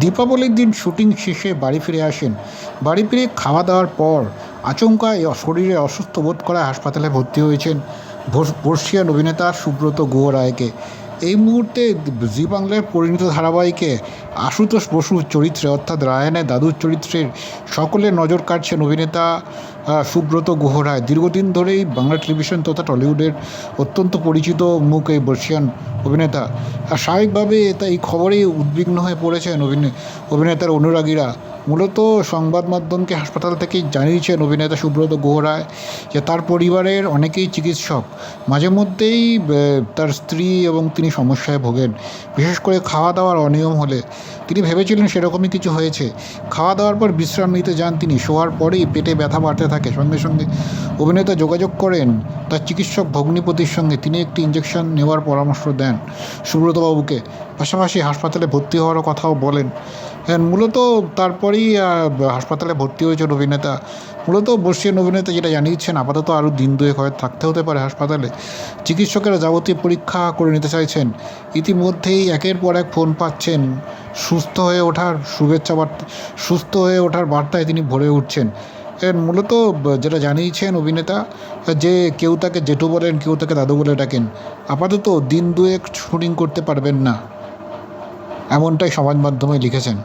দীপাবলির দিন শুটিং শেষে বাড়ি ফিরে আসেন। বাড়ি ফিরে খাওয়া দাওয়ার পর আচমকা এই শরীরে অসুস্থ বোধ করায় হাসপাতালে ভর্তি হয়েছেন। বর্ষিয়ান অভিনেতা সুব্রত গুহ রায়কে। এই মুহূর্তে জি বাংলার পরিণত ধারাবাহিকে আশুতোষ বসুর চরিত্রে অর্থাৎ রায়ানের দাদুর চরিত্রের সকলের নজর কাটছেন অভিনেতা সুব্রত গুহ রায় দীর্ঘদিন ধরেই বাংলা টেলিভিশন তথা টলিউডের অত্যন্ত পরিচিত মুখ এই বর্ষিয়ান অভিনেতা। আর স্বাভাবিকভাবে এই খবরেই উদ্বিগ্ন হয়ে পড়েছেন অভিনে অভিনেতার অনুরাগীরা। মূলত সংবাদ মাধ্যমকে হাসপাতাল থেকেই জানিয়েছেন অভিনেতা সুব্রত গুহ রায় যে তার পরিবারের অনেকেই চিকিৎসক। মাঝে মধ্যেই তার স্ত্রী এবং তিনি সমস্যায় ভোগেন। বিশেষ করে খাওয়া দাওয়ার অনিয়ম হলে তিনি ভেবেছিলেন সেরকমই কিছু হয়েছে। খাওয়া দাওয়ার পর বিশ্রাম নিতে যান তিনি। শোয়ার পরেই পেটে ব্যথা বাড়তে থাকে। সঙ্গে সঙ্গে অভিনেতা যোগাযোগ করেন তার চিকিৎসক ভগ্নিপতির সঙ্গে। তিনি একটি ইঞ্জেকশন নেওয়ার পরামর্শ দেন সুব্রতবাবুকে। পাশাপাশি হাসপাতালে ভর্তি হওয়ার কথাও বলেন। হ্যাঁ মূলত তারপরেই আহ, হাসপাতালে ভর্তি হয়েছেন অভিনেতা। মূলত বর্ষিয়ান অভিনেতা যেটা জানিয়েছেন আপাতত আরও দিন দুয়েক হয়তো থাকতে হতে পারে হাসপাতালে। চিকিৎসকেরা যাবতীয় পরীক্ষা করে নিতে চাইছেন। ইতিমধ্যেই একের পর এক ফোন পাচ্ছেন। সুস্থ হয়ে ওঠার শুভেচ্ছা বার্তা সুস্থ হয়ে ওঠার বার্তায় তিনি ভরে উঠছেন। এর মূলত যেটা জানিয়েছেন অভিনেতা যে কেউ তাকে জেঠু বলেন কেউ তাকে দাদু বলে ডাকেন আপাতত দিন দুয়েক শুটিং করতে পারবেন না। এমনটাই সমাজ মাধ্যমে লিখেছেন।